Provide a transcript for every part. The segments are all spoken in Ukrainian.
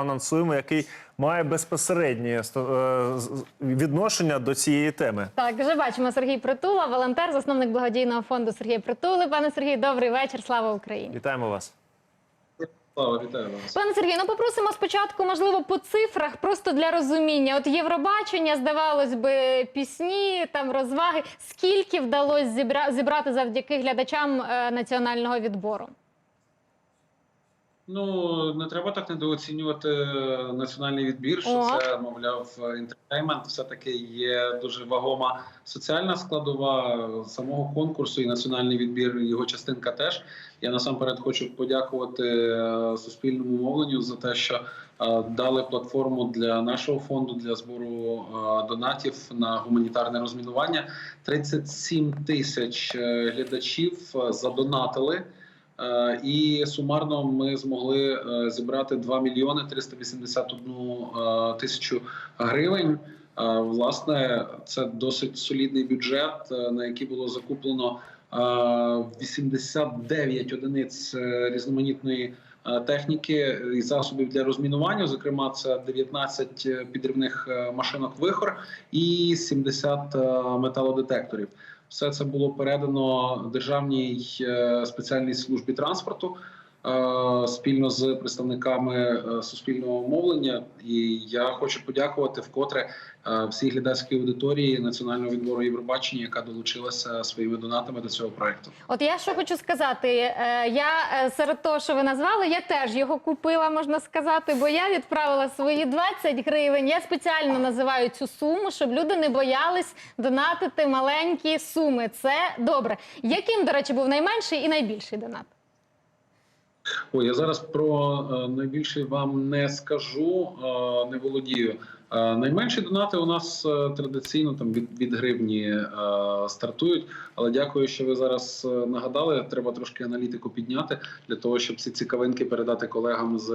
проанонсуємо, який має безпосереднє е, відношення до цієї теми. Так, вже бачимо Сергій Притула, волонтер, засновник благодійного фонду Сергія Притули. Пане Сергію, добрий вечір. Слава Україні. Вітаємо вас. Слава, вітаю вас. Пане Сергію, ну попросимо спочатку, можливо, по цифрах, просто для розуміння. От Євробачення, здавалось би, пісні, там розваги. Скільки вдалося зібра- зібрати завдяки глядачам е, національного відбору? Ну не треба так недооцінювати національний відбір, що О. це, мовляв, інтертеймент. Все таки є дуже вагома соціальна складова самого конкурсу і національний відбір. Його частинка теж. Я насамперед хочу подякувати е, суспільному мовленню за те, що е, дали платформу для нашого фонду для збору е, донатів на гуманітарне розмінування. 37 тисяч глядачів задонатили. Е, І сумарно ми змогли е, зібрати 2 мільйони 381 е, тисячу гривень. Власне, це досить солідний бюджет, на який було закуплено е, 89 одиниць різноманітної техніки і засобів для розмінування. Зокрема, це 19 підривних машинок вихор і 70 е, металодетекторів. Все це було передано державній е, спеціальній службі транспорту спільно з представниками е, суспільного мовлення. І я хочу подякувати вкотре е, всій глядацькій аудиторії національного відбору Євробачення, яка долучилася своїми донатами до цього проекту. От я що хочу сказати, е, я е, серед того, що ви назвали, я теж його купила, можна сказати, бо я відправила свої 20 гривень. Я спеціально називаю цю суму, щоб люди не боялись донатити маленькі суми. Це добре. Яким, до речі, був найменший і найбільший донат? Ой, я зараз про е, найбільше вам не скажу, е, не володію. Е, найменші донати у нас традиційно там від, від гривні стартують. Але дякую, що ви зараз нагадали. Треба трошки аналітику підняти для того, щоб ці цікавинки передати колегам з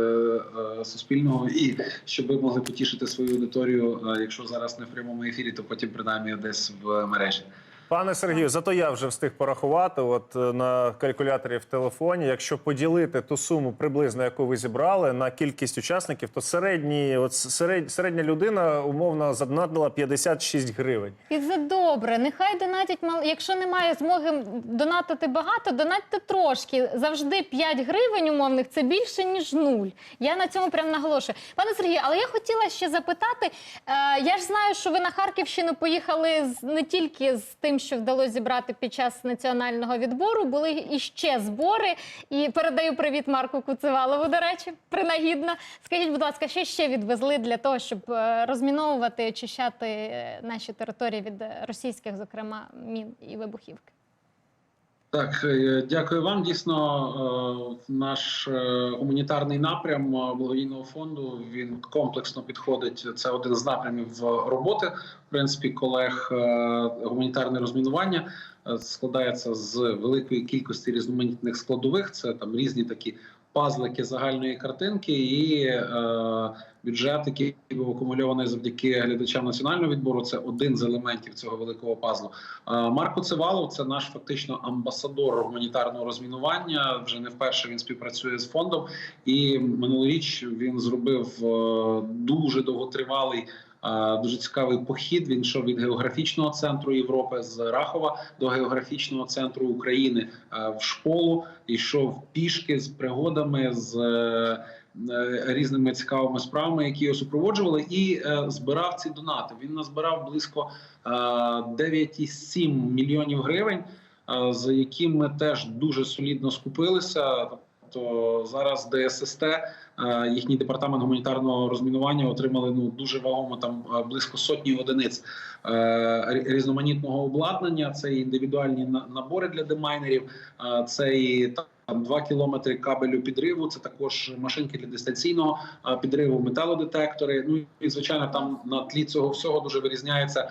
суспільного і щоб ви могли потішити свою аудиторію. якщо зараз не в прямому ефірі, то потім принаймні десь в мережі. Пане Сергію, зато я вже встиг порахувати. От е, на калькуляторі в телефоні. Якщо поділити ту суму приблизно, яку ви зібрали, на кількість учасників, то середній, от серед, середня людина умовно задонатила 56 гривень. І це добре. Нехай донатять мал. Якщо немає змоги донатити багато, донатьте трошки. Завжди 5 гривень умовних це більше ніж нуль. Я на цьому прям наголошую. Пане Сергію, але я хотіла ще запитати. Е, я ж знаю, що ви на Харківщину поїхали з не тільки з тим, що вдалося зібрати під час національного відбору, були і ще збори. І передаю привіт Марку Куцевалову. До речі, принагідно. Скажіть, будь ласка, що ще відвезли для того, щоб е, розміновувати, очищати е, наші території від російських, зокрема, мін і вибухівки? Так, е, дякую вам. Дійсно, е, наш е, гуманітарний напрям благодійного фонду він комплексно підходить. Це один з напрямів роботи. В принципі, колег гуманітарне розмінування складається з великої кількості різноманітних складових. Це там різні такі пазлики загальної картинки і е, бюджет, який був акумульований завдяки глядачам національного відбору. Це один з елементів цього великого пазлу. Е, Марко Цивалов це наш фактично амбасадор гуманітарного розмінування. Вже не вперше він співпрацює з фондом, і минулоріч він зробив е, дуже довготривалий. Дуже цікавий похід. Він йшов від географічного центру Європи з Рахова до географічного центру України е, в школу. Йшов пішки з пригодами з е, е, різними цікавими справами, які його супроводжували, і е, збирав ці донати. Він назбирав близько е, 9,7 мільйонів гривень, е, за яким ми теж дуже солідно скупилися. Тобто зараз ДССТ, їхній департамент гуманітарного розмінування отримали ну дуже вагомо там е, близько сотні одиниць е, різноманітного обладнання. Це і індивідуальні набори для демайнерів, е, це і там 2 кілометри кабелю підриву. Це також машинки для дистанційного е, підриву, металодетектори. Ну і звичайно, там на тлі цього всього дуже вирізняється е,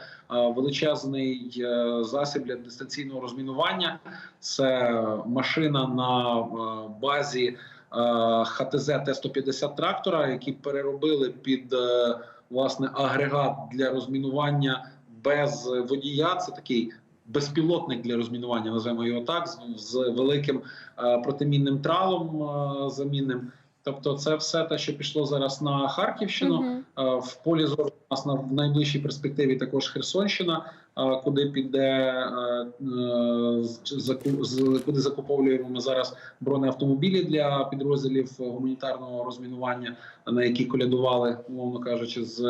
величезний е, засіб для дистанційного розмінування. Це машина на е, базі е, ХТЗ Т-150 трактора, які переробили під е, власне агрегат для розмінування без водія. Це такий безпілотник для розмінування, називаємо його так, з, великим е, протимінним тралом е, замінним. Тобто, це все те, що пішло зараз на Харківщину. Мгм. Е, В полі зору у нас на в найближчій перспективі також Херсонщина, е, куди піде е, е, куди закуповуємо ми зараз бронеавтомобілі для підрозділів гуманітарного розмінування, на які колядували, умовно кажучи, з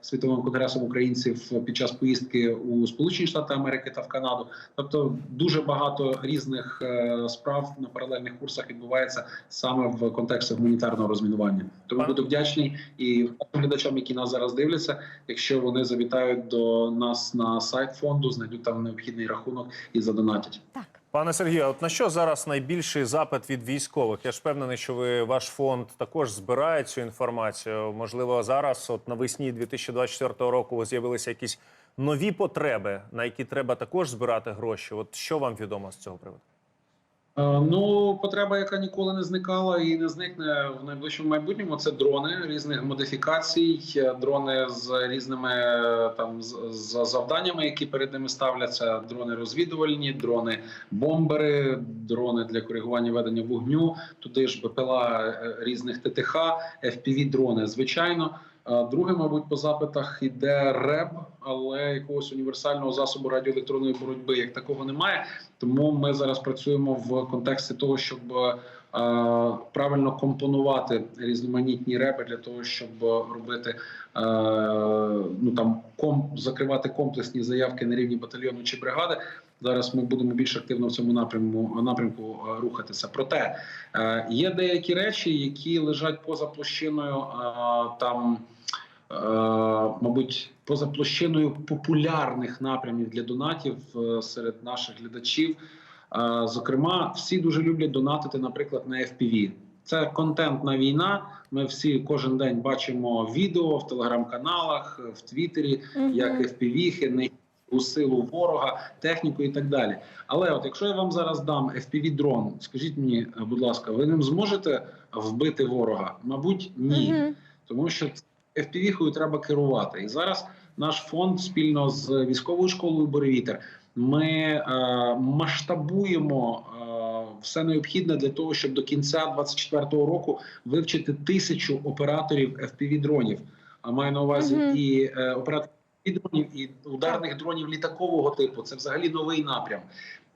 світовим конгресом українців під час поїздки у Сполучені Штати Америки та в Канаду. Тобто дуже багато різних е, справ на паралельних курсах відбувається саме в контексті гуманітарного розмінування. Тому буду вдячний і глядачам, які нас зараз дивляться. Якщо вони завітають до нас на сайт фонду, знайдуть там необхідний рахунок і задонатять. Так. Пане Сергію, от на що зараз найбільший запит від військових? Я ж впевнений, що ви ваш фонд також збирає цю інформацію. Можливо, зараз, от навесні 2024 року, з'явилися якісь нові потреби, на які треба також збирати гроші. От що вам відомо з цього приводу? Е, Ну, потреба, яка ніколи не зникала і не зникне в найближчому майбутньому, це дрони різних модифікацій, е, дрони з різними е, там з, завданнями, які перед ними ставляться. Дрони розвідувальні, дрони бомбери, дрони для коригування ведення вогню. Туди ж БПЛА різних ТТХ, fpv дрони звичайно. Е, Друге, мабуть, по запитах іде РЕБ, але якогось універсального засобу радіоелектронної боротьби як такого немає. Тому ми зараз працюємо в контексті того, щоб е, правильно компонувати різноманітні репи для того, щоб робити е, ну там ком закривати комплексні заявки на рівні батальйону чи бригади. Зараз ми будемо більш активно в цьому напрямку напрямку е, рухатися. Проте е, є деякі речі, які лежать поза площиною е, там. Мабуть, поза площиною популярних напрямів для донатів серед наших глядачів. Зокрема, всі дуже люблять донатити, наприклад, на FPV. Це контентна війна. Ми всі кожен день бачимо відео в телеграм-каналах, в Твіттері, Мгм. як FPV не у силу ворога, техніку і так далі. Але от якщо я вам зараз дам FPV дрон, скажіть мені, е, будь ласка, ви ним зможете вбити ворога? Мабуть, ні Мгм. тому що FPV-хою треба керувати. І зараз наш фонд спільно з військовою школою Боревітер ми е, масштабуємо е, все необхідне для того, щоб до кінця 2024 року вивчити тисячу операторів FPV дронів. А маю на увазі Мгм. і е, операторів дронів, і ударних дронів літакового типу. Це взагалі новий напрям.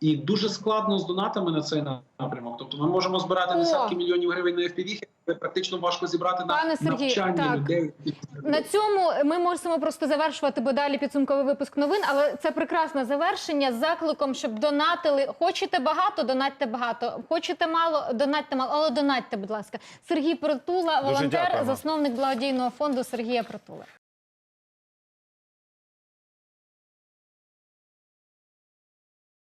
І дуже складно з донатами на цей напрямок. Тобто, ми можемо збирати О! десятки мільйонів гривень на FPV, але практично важко зібрати на Пане Сергію, навчання так. людей. На цьому ми можемо просто завершувати, бо далі підсумковий випуск новин. Але це прекрасне завершення з закликом, щоб донатили. Хочете багато, донатьте багато. Хочете мало, донатьте мало, але донатьте, будь ласка. Сергій Притула, волонтер, засновник благодійного фонду Сергія Притула.